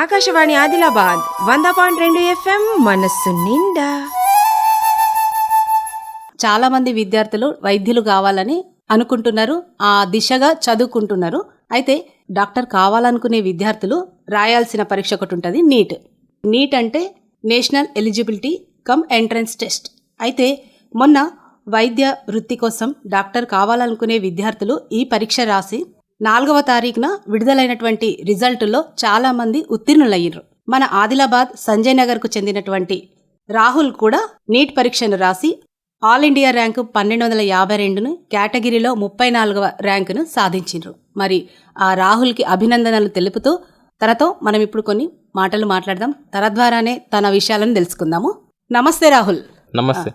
ఆకాశవాణి ఆదిలాబాద్ వంద పాయింట్ రెండు ఎఫ్ఎం మనస్సు నిండా. చాలా మంది విద్యార్థులు వైద్యులు కావాలని అనుకుంటున్నారు ఆ దిశగా చదువుకుంటున్నారు. అయితే డాక్టర్ కావాలనుకునే విద్యార్థులు రాయాల్సిన పరీక్ష ఒకటి ఉంటుంది నీట్. నీట్ అంటే national eligibility cum entrance test. అయితే మొన్న వైద్య వృత్తి కోసం డాక్టర్ కావాలనుకునే విద్యార్థులు ఈ పరీక్ష రాసి నాలుగవ తారీఖున విడుదలైనటువంటి రిజల్టుల్లో చాలా మంది ఉత్తీర్ణులయ్యారు మన ఆదిలాబాద్ సంజయ్ నగర్కు చెందినటువంటి రాహుల్ కూడా నీట్ పరీక్షను రాసి ఆల్ ఇండియా ర్యాంకు పన్నెండు వందల యాభై రెండును కేటగిరీలో ముప్పై నాలుగవ ర్యాంకును సాధించిండ్రు. మరి ఆ రాహుల్కి అభినందనలు తెలుపుతూ తనతో మనం ఇప్పుడు కొన్ని మాటలు మాట్లాడదాం. తన ద్వారానే తన విషయాలను తెలుసుకుందాము. నమస్తే రాహుల్. నమస్తే.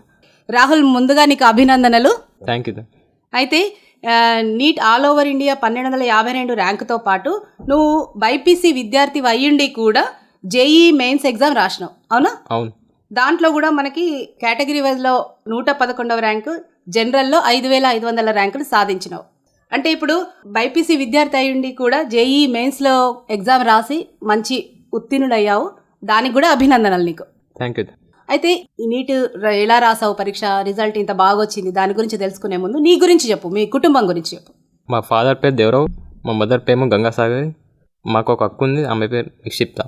రాహుల్ ముందుగా నీకు అభినందనలు. థ్యాంక్ యూ అయితే నీట్ ఆల్ ఓవర్ ఇండియా పన్నెండు వందల యాభై రెండు ర్యాంకుతో పాటు నువ్వు బైపీసీ విద్యార్థి అయ్యుండి కూడా జేఈ మెయిన్స్ ఎగ్జామ్ రాసినావు అవునా? అవును. దాంట్లో కూడా మనకి కేటగిరీ వైజ్లో నూట పదకొండవ ర్యాంకు జనరల్లో ఐదు వేల ఐదు వందల ర్యాంకులు సాధించినావు. అంటే ఇప్పుడు బైపీసీ విద్యార్థి అయ్యుండి కూడా జేఈ మెయిన్స్లో ఎగ్జామ్ రాసి మంచి ఉత్తీర్ణుడయ్యావు. దానికి కూడా అభినందనలు నీకు. థ్యాంక్ యూ అయితే ఈ నీట్ ఎలా రాసావు పరీక్ష? రిజల్ట్ ఇంత బాగా వచ్చింది దాని గురించి తెలుసుకునే ముందు నీ గురించి చెప్పు. మీ కుటుంబం గురించి చెప్పు. మా ఫాదర్ పేరు దేవరావు. మా మదర్ పేరు గంగాసాగర్. మాకు ఒక అక్క ఉంది. ఆమె పేరు నిక్షిప్త.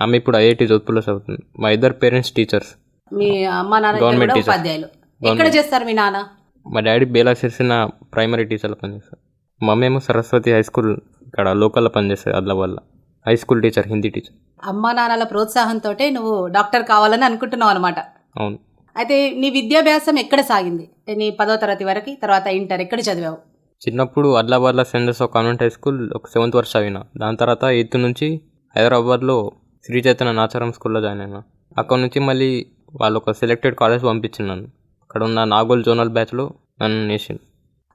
ఆమె ఇప్పుడు ఐఐటి జోధ్పూర్లో చదువుతుంది. మా ఇద్దరు పేరెంట్స్ టీచర్స్. మీ అమ్మ నాన్న teachers. ఉపాధ్యాయులు. ఎక్కడ చేస్తారు మీ నాన్న? మా డాడీ బేలా చేసిన ప్రైమరీ టీచర్లో పనిచేస్తారు. మా మమ్మీ ఏమో సరస్వతి హై స్కూల్ ఇక్కడ లోకల్లో పనిచేస్తుంది. ఆదిలాబాద్లో high school teacher Hindi teacher. అమ్మ నాన్నల ప్రోత్సాహంతో నువ్వు డాక్టర్ కావాలని అనుకుంటున్నావు అనమాట అవును. అయితే నీ విద్యాభ్యాసం ఎక్కడ సాగింది? అంటే నీ పదో తరగతి వరకు తర్వాత ఇంటర్ ఎక్కడ చదివావు? చిన్నప్పుడు ఆదిలాబాద్లో saint Joseph convent high school ఒక సెవెంత్ వర్ష చదివిన. దాని తర్వాత ఎయిత్ నుంచి హైదరాబాద్లో శ్రీ చైతన్య నాచారం స్కూల్లో జాయిన్ అయినా. అక్కడ నుంచి మళ్ళీ వాళ్ళు ఒక సెలెక్టెడ్ కాలేజ్ పంపించింది నన్ను. అక్కడ ఉన్న నాగోల్ జోనల్ బ్యాచ్లో నన్ను నేసింది.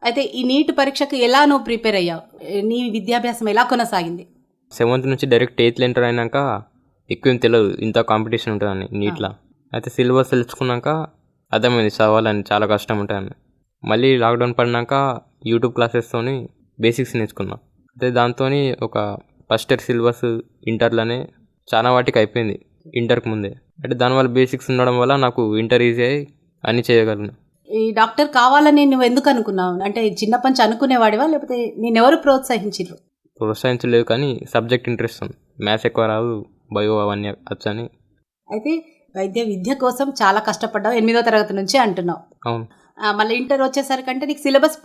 అయితే ఈ నీట్ పరీక్షకు ఎలా నువ్వు ప్రిపేర్ అయ్యావు? నీ విద్యాభ్యాసం ఎలా కొనసాగింది? సెవెంత్ నుంచి డైరెక్ట్ ఎయిత్ ఎంటర్ అయినాక ఎక్కువ ఏం తెలియదు. ఇంత కాంపిటీషన్ ఉంటుందని నీట్లా. అయితే సిలబస్ తెలుసుకున్నాక అర్థమైంది చదవాలని చాలా కష్టం ఉంటాయని మళ్ళీ లాక్డౌన్ పడినాక యూట్యూబ్ క్లాసెస్తోని బేసిక్స్ నేర్చుకున్నా. అయితే దాంతో ఒక ఫస్ట్ ఇయర్ సిలబస్ ఇంటర్లోనే చాలా వాటికి అయిపోయింది ఇంటర్కి ముందే. అంటే దానివల్ల బేసిక్స్ ఉండడం వల్ల నాకు ఇంటర్ ఈజీ అయ్యి అన్ని చేయగలను. ఈ డాక్టర్ కావాలని నువ్వు ఎందుకు అనుకున్నావు? అంటే చిన్నప్పటి నుంచి అనుకునేవాడివా? లేకపోతే నేను ఎవరు ప్రోత్సహించారు ప్రోత్సహించలేదు కానీ సబ్జెక్ట్ ఇంట్రెస్ట్ ఉంది. మ్యాథ్స్ ఎక్కువ రాదు బయో అవన్నీ వచ్చని. అయితే వైద్య విద్య కోసం చాలా కష్టపడ్డావు ఎనిమిదో తరగతి నుంచి అంటున్నావు. అవును. మళ్ళీ ఇంటర్ వచ్చేసరికి అంటే నీకు సిలబస్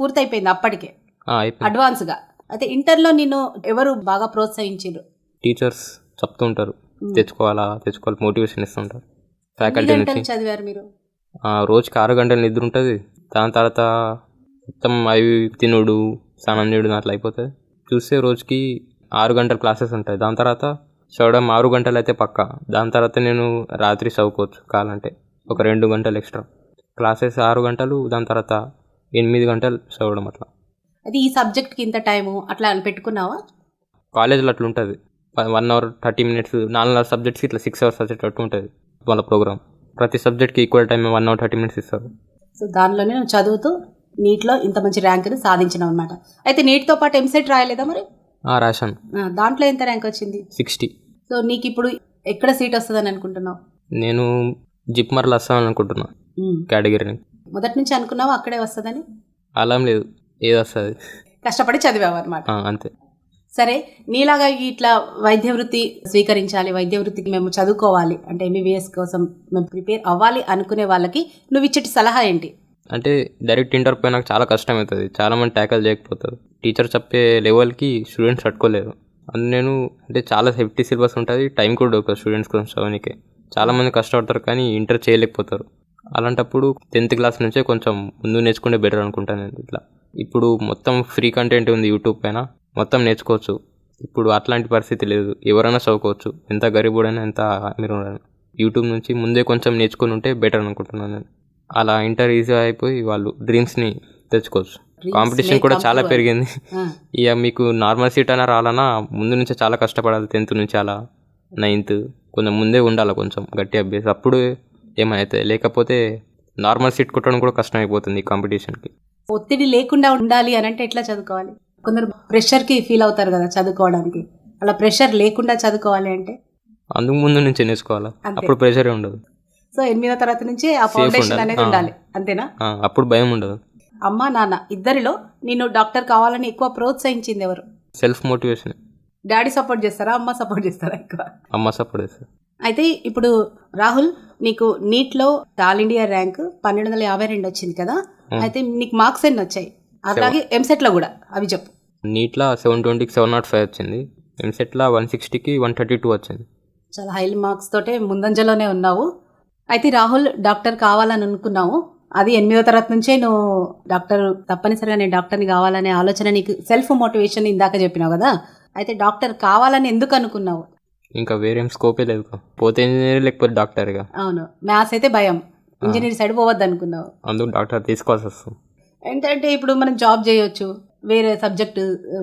అప్పటికే. ఆ, అయిపోయింది. అడ్వాన్స్గా. అయితే ఇంటర్లో నిన్ను ఎవరు బాగా ప్రోత్సహించారు టీచర్స్ చెప్తుంటారు తెచ్చుకోవాలా తెచ్చుకోవాలి మోటివేషన్ ఇస్తుంటారు. ఫ్యాకల్టీ నుంచి. చదివారు మీరు? రోజుకి ఆరు గంటల నిద్ర ఉంటుంది. దాని తర్వాత మొత్తం అవి తినుడు స్నానం చేయడం అట్లా అయిపోతుంది. చూస్తే రోజుకి ఆరు గంటల క్లాసెస్ ఉంటాయి. దాని తర్వాత చదవడం ఆరు గంటలు అయితే పక్క. దాని తర్వాత నేను రాత్రి చదువుకోవచ్చు కావాలంటే. ఒక రెండు గంటలు ఎక్స్ట్రా. క్లాసెస్ ఆరు గంటలు దాని తర్వాత ఎనిమిది గంటలు చదవడం అట్లా. అది ఈ సబ్జెక్ట్కి ఇంత టైము అట్లా అని పెట్టుకున్నావా? కాలేజ్లో అట్లా ఉంటుంది. వన్ అవర్ థర్టీ మినిట్స్ నాలుగు నాలుగు సబ్జెక్ట్స్కి ఇట్లా సిక్స్ అవర్స్ వచ్చేటట్టు ఉంటుంది వాళ్ళ ప్రోగ్రామ్. ప్రతి సబ్జెక్ట్కి equal time one hour thirty minutes ఇస్తారు. సో దానిలోనే చదువుతూ నీట్లో ఇంత మంచి ర్యాంకుని సాధించినావు అనమాట అయితే నీట్తో పాటు ఎంసెట్ రాయలేదా మరి? ఆ, రాశాను. దాంట్లో ఎంత ర్యాంక్ వచ్చింది? సిక్స్టీ. సో నీకు ఇప్పుడు ఎక్కడ సీట్ వస్తుందని అనుకుంటున్నావు? నేను జిప్మర్లో వస్తామని అనుకుంటున్నా. ఉమ్. కేటగిరీని మొదటి నుంచి అనుకున్నావు అక్కడే వస్తుందని? అలా లేదు. ఏది వస్తుంది? కష్టపడి చదివావు అనమాట అంతే. సరే నీలాగా ఇట్లా వైద్య వృత్తి స్వీకరించాలి వైద్య వృత్తికి మేము చదువుకోవాలి అంటే ఎంబీబీఎస్ కోసం మేము ప్రిపేర్ అవ్వాలి అనుకునే వాళ్ళకి నువ్వు ఇచ్చటి సలహా ఏంటి? అంటే డైరెక్ట్ ఇంటర్ పోయినాక చాలా కష్టం అవుతుంది చాలా మంది ట్యాకల్ చేయకపోతారు. టీచర్ చెప్పే లెవెల్కి స్టూడెంట్స్ తట్టుకోలేరు. అందు నేను అంటే చాలా సేఫ్టీ సిలబస్ ఉంటుంది. టైం కూడా దొరకదు స్టూడెంట్స్ కోసం చదవనికే. చాలామంది కష్టపడతారు కానీ ఇంటర్ చేయలేకపోతారు. అలాంటప్పుడు టెన్త్ క్లాస్ నుంచే కొంచెం ముందు నేర్చుకుంటే బెటర్ అనుకుంటాను నేను ఇట్లా. ఇప్పుడు మొత్తం ఫ్రీ కంటెంట్ ఉంది యూట్యూబ్ పైన. మొత్తం నేర్చుకోవచ్చు. ఇప్పుడు అట్లాంటి పరిస్థితి లేదు. ఎవరైనా చదువుకోవచ్చు. ఎంత గరీబుడైనా ఎంత మీరు యూట్యూబ్ నుంచి ముందే కొంచెం నేర్చుకుని ఉంటే బెటర్ అనుకుంటున్నాను నేను. అలా ఇంటర్ ఈజీ అయిపోయి వాళ్ళు డ్రీమ్స్ని తెచ్చుకోవచ్చు. కాంపిటీషన్ కూడా చాలా. పెరిగింది. ఇక మీకు నార్మల్ సీట్ అయినా రాలన్నా ముందు నుంచే చాలా కష్టపడాలి టెన్త్ నుంచి అలా నైన్త్ కొంచెం ముందే ఉండాలి కొంచెం గట్టి అభ్యాసం. అప్పుడు ఏమైతే లేకపోతే నార్మల్ సీట్ కొట్టడం కూడా కష్టం అయిపోతుంది ఈ కాంపిటీషన్కి ఒత్తిడి లేకుండా ఉండాలి అని అంటే ఎట్లా చదువుకోవాలి? కొందరు ప్రెషర్కి ఫీల్ అవుతారు కదా చదువుకోవడానికి. అలా ప్రెషర్ లేకుండా చదువుకోవాలి అంటే? అందుకు ముందు నుంచి నేర్చుకోవాలా. అప్పుడు ప్రెషరే ఉండదు. సో ఎనిమిదో తరగతి నుంచి ఆ ఫౌండేషన్. అనేది. ఉండాలి. అంతేనా? అప్పుడు భయం ఉండదు. అమ్మ నాన్న ఇద్దరిలో నేను డాక్టర్ కావాలని ఎక్కువ ప్రోత్సహించింది ఎవరు? సెల్ఫ్ మోటివేషన్ డాడీ సపోర్ట్ చేస్తారా? అమ్మ సపోర్ట్ చేస్తారా ఎక్కువ? అమ్మ సపోర్ట్ చేస్తారు. అయితే ఇప్పుడు రాహుల్ నీకు నీట్లో ఆల్ ఇండియా ర్యాంక్ పన్నెండు వందల యాభై రెండు వచ్చింది కదా? అయితే నీకు మార్క్స్ ఎన్ని వచ్చాయి? అలాగే ఎంసెట్లో కూడా అవి చెప్పు. నీట్లా సెవెన్ ట్వంటీకి సెవెన్ నాట్ ఫైవ్ వచ్చింది. ఎంసెట్లో వన్ సిక్స్టీకి వన్ థర్టీ టూ వచ్చింది. చాలా హై మార్క్స్ తోటే ముందంజలోనే ఉన్నావు. అయితే రాహుల్ డాక్టర్ కావాలని అనుకున్నావు. అది ఎనిమిదో తరగతి నుంచే నువ్వు డాక్టర్ తప్పనిసరిగా నేను డాక్టర్ని కావాలనే ఆలోచన నీకు సెల్ఫ్ మోటివేషన్ ఇందాక చెప్పినావు కదా. అయితే డాక్టర్ కావాలని ఎందుకు అనుకున్నావు? ఇంకా వేరేం స్కోపే లేదు పోతే ఇంజనీర్ లేకపోతే డాక్టర్ ఇక అవును. మ్యాథ్స్ అయితే భయం. ఇంజనీర్ సైడ్ పోవద్దు అనుకున్నావు. అందుకు డాక్టర్ తీసుకోవాల్సి వస్తుంది. ఏంటంటే ఇప్పుడు మనం జాబ్ చేయొచ్చు వేరే సబ్జెక్ట్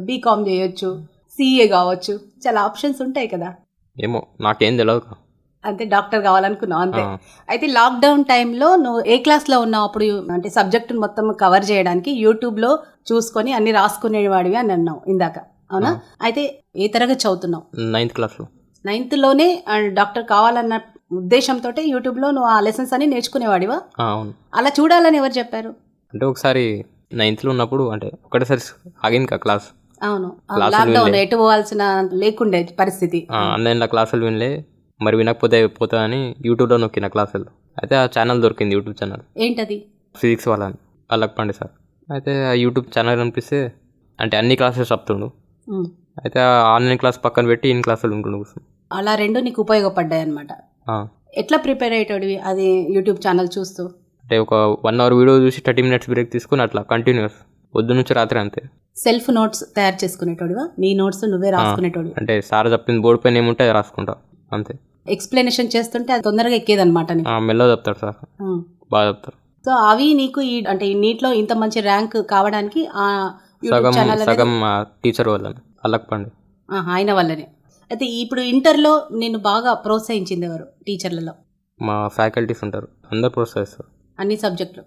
బీకామ్ చేయొచ్చు సిఏ కావచ్చు. చాలా ఆప్షన్స్ ఉంటాయి కదా. ఏమో నాకేం తెలియదు అంతే డాక్టర్ కావాలనుకున్నావు అంతే. అయితే లాక్డౌన్ టైంలో నువ్వు ఏ క్లాస్లో ఉన్నావు అప్పుడు? అంటే సబ్జెక్ట్ మొత్తం కవర్ చేయడానికి యూట్యూబ్లో చూసుకొని అన్ని రాసుకునేవాడివి అని అన్నావు ఇందాక అవునా? అయితే ఏ తరగతి చదువుతున్నావు? నైన్త్ క్లాస్లో. నైన్త్లోనే డాక్టర్ కావాలన్న ఉద్దేశంతో యూట్యూబ్లో నువ్వు ఆ లెసన్స్ అన్ని నేర్చుకునేవాడివా? అవును. అలా చూడాలని ఎవరు చెప్పారు? అంటే ఒకసారి నైన్త్లో ఉన్నప్పుడు అంటే ఒకటేసారి ఆగింది క్లాస్? అవును. లాక్డౌన్. ఎటు పోవాల్సిన లేకుండే పరిస్థితి. ఆన్లైన్లో క్లాసులు వినలే. మరి వినకపోతే పోతా అని యూట్యూబ్లో నొక్కిన క్లాసులు. అయితే ఆ ఛానల్ దొరికింది యూట్యూబ్ ఛానల్. ఏంటది? ఫిజిక్స్ వాళ్ళని అల్లక్ పండి సార్. అయితే ఆ యూట్యూబ్ ఛానల్ కనిపిస్తే అంటే అన్ని క్లాసెస్ చెప్తుండు. అయితే ఆన్లైన్ క్లాస్ పక్కన పెట్టి ఇన్ క్లాసులు ఉంటుండు. అలా రెండు నీకు ఉపయోగపడ్డాయి అనమాట ఎట్లా ప్రిపేర్ అయ్యేటోడివి అది యూట్యూబ్ ఛానల్ చూస్తూ? అంటే ఒక వన్ అవర్ వీడియో చూసి థర్టీ మినిట్స్ బ్రేక్ తీసుకుని అట్లా కంటిన్యూస్ పొద్దు నుంచి రాత్రి అంతే. సెల్ఫ్ నోట్స్ తయారు చేసుకునేటోడివా? నీ నోట్స్ నువ్వే రాసుకునేటోడివి. అంటే సార్ చెప్పింది బోర్డు పైన ఏముంటే రాసుకుంటా. అంతే. ఎక్స్ప్లెనేషన్ చేస్తుంటే అది తొందరగా మెల్లగా చెప్తారు సార్. బాగా చెప్తారు సో అవి నీకు ఈ అంటే నీట్లో ఇంత మంచి ర్యాంక్ కావడానికి ఆ సగం సగం టీచర్ అల్లక్ పండి. ఆయన వల్లనే. అయితే ఇప్పుడు ఇంటర్లో నేను బాగా ప్రోత్సహించింది ఎవరు టీచర్లలో? మా ఫ్యాకల్టీస్ ఉంటారు అందరు ప్రోత్సహిస్తారు. అన్ని సబ్జెక్టులు.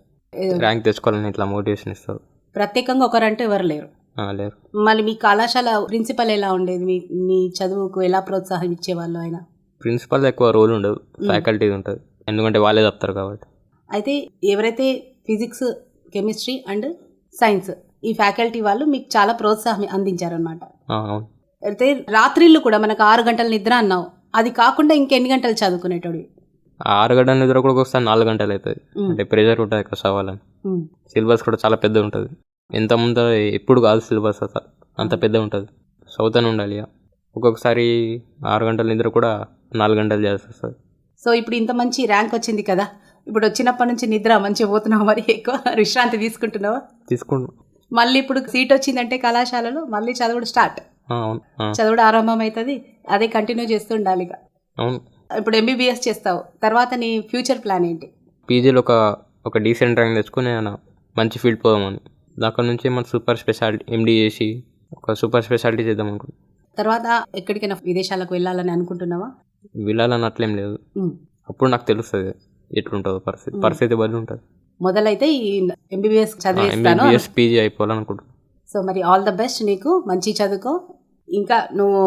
ర్యాంక్ తెచ్చుకోవాలని ఇట్లా మోటివేషన్ ఇస్తారు. ప్రత్యేకంగా ఒకరంటూ ఎవరు లేరు. లేరు. మళ్ళీ మీ కళాశాల ప్రిన్సిపల్ ఎలా ఉండేది? మీ మీ చదువుకు ఎలా ప్రోత్సాహం ఇచ్చేవాళ్ళు ఆయన? ప్రిన్సిపల్ ఎక్కువ రోల్ ఉండదు ఫ్యాకల్టీ ఉంటుంది. ఎందుకంటే వాళ్ళే చెప్తారు కాబట్టి. అయితే ఎవరైతే ఫిజిక్స్ కెమిస్ట్రీ అండ్ సైన్స్ ఈ ఫ్యాకల్టీ వాళ్ళు మీకు చాలా ప్రోత్సాహం అందించారనమాట అయితే రాత్రిళ్ళు కూడా మనకు ఆరు గంటల నిద్ర అన్నావు. అది కాకుండా ఇంకెన్ని గంటలు చదువుకునేటోడివి ఆ ఆరు గంటల నిద్ర కూడా ఒకసారి నాలుగు గంటలు అవుతుంది. అంటే ప్రెజర్ ఉంటుంది చదవాలని ఉమ్. సిలబస్ కూడా చాలా పెద్ద ఉంటుంది. ఎంత ముందు ఎప్పుడు కాదు సిలబస్ అంత పెద్ద ఉంటుంది. చదువుతూనే ఉండాలి ఒక్కొక్కసారి ఆరు గంటల నిద్ర కూడా నాలుగు గంటలు చేయాల్సి వస్తుంది సో ఇప్పుడు ఇంత మంచి ర్యాంక్ వచ్చింది కదా. ఇప్పుడు వచ్చినప్పటి నుంచి నిద్ర మంచిగా పోతున్నావు మరి? ఎక్కువ విశ్రాంతి తీసుకుంటున్నావా? తీసుకుంటాం మళ్ళీ ఇప్పుడు సీట్ వచ్చిందంటే కళాశాలలో మళ్ళీ చదువుడు స్టార్ట్. చదువుడు ఆరంభం అవుతుంది అదే కంటిన్యూ చేస్తూ ఉండాలి ఇక. అవును. ఇప్పుడు ఎంబీబీఎస్ చేస్తావు తర్వాత నీ ఫ్యూచర్ ప్లాన్ ఏంటి? పీజీలో ఒక ఒక డీసెంట్ ర్యాంక్ తెచ్చుకొని మంచి ఫీల్డ్ పోదామని. దాని నుంచి మన సూపర్ స్పెషాలిటీ ఎండి చేసి ఒక సూపర్ స్పెషాలిటీ చేద్దాం అనుకుంటున్నాను తర్వాత ఎక్కడికైనా విదేశాలకు వెళ్ళాలని అనుకుంటున్నావా? వెళ్ళాలని అట్లేం లేదు. అప్పుడు నాకు తెలుస్తుంది ఎట్లుంటుందో పరిస్థితి. పరిస్థితి బదులు ఉంటుంది. మొదలైతే ఈ ఎంబీబీఎస్ చదివేస్తాను ఎంబీబీఎస్ పీజీ అయిపోవాలనుకుంటున్నాను సో మరి ఆల్ ద బెస్ట్ నీకు. మంచి చదువుకో. ఇంకా నువ్వు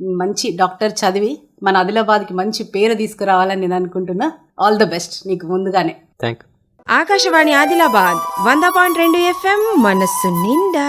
మంచి డాక్టర్ చదివి మన ఆదిలాబాద్కి మంచి పేరు తీసుకురావాలని నేను అనుకుంటున్నా. ఆల్ ద బెస్ట్ నీకు ముందుగానే. థ్యాంక్ ఆకాశవాణి ఆదిలాబాద్ వంద పాయింట్ రెండు ఎఫ్ఎం మనస్సు నిండా.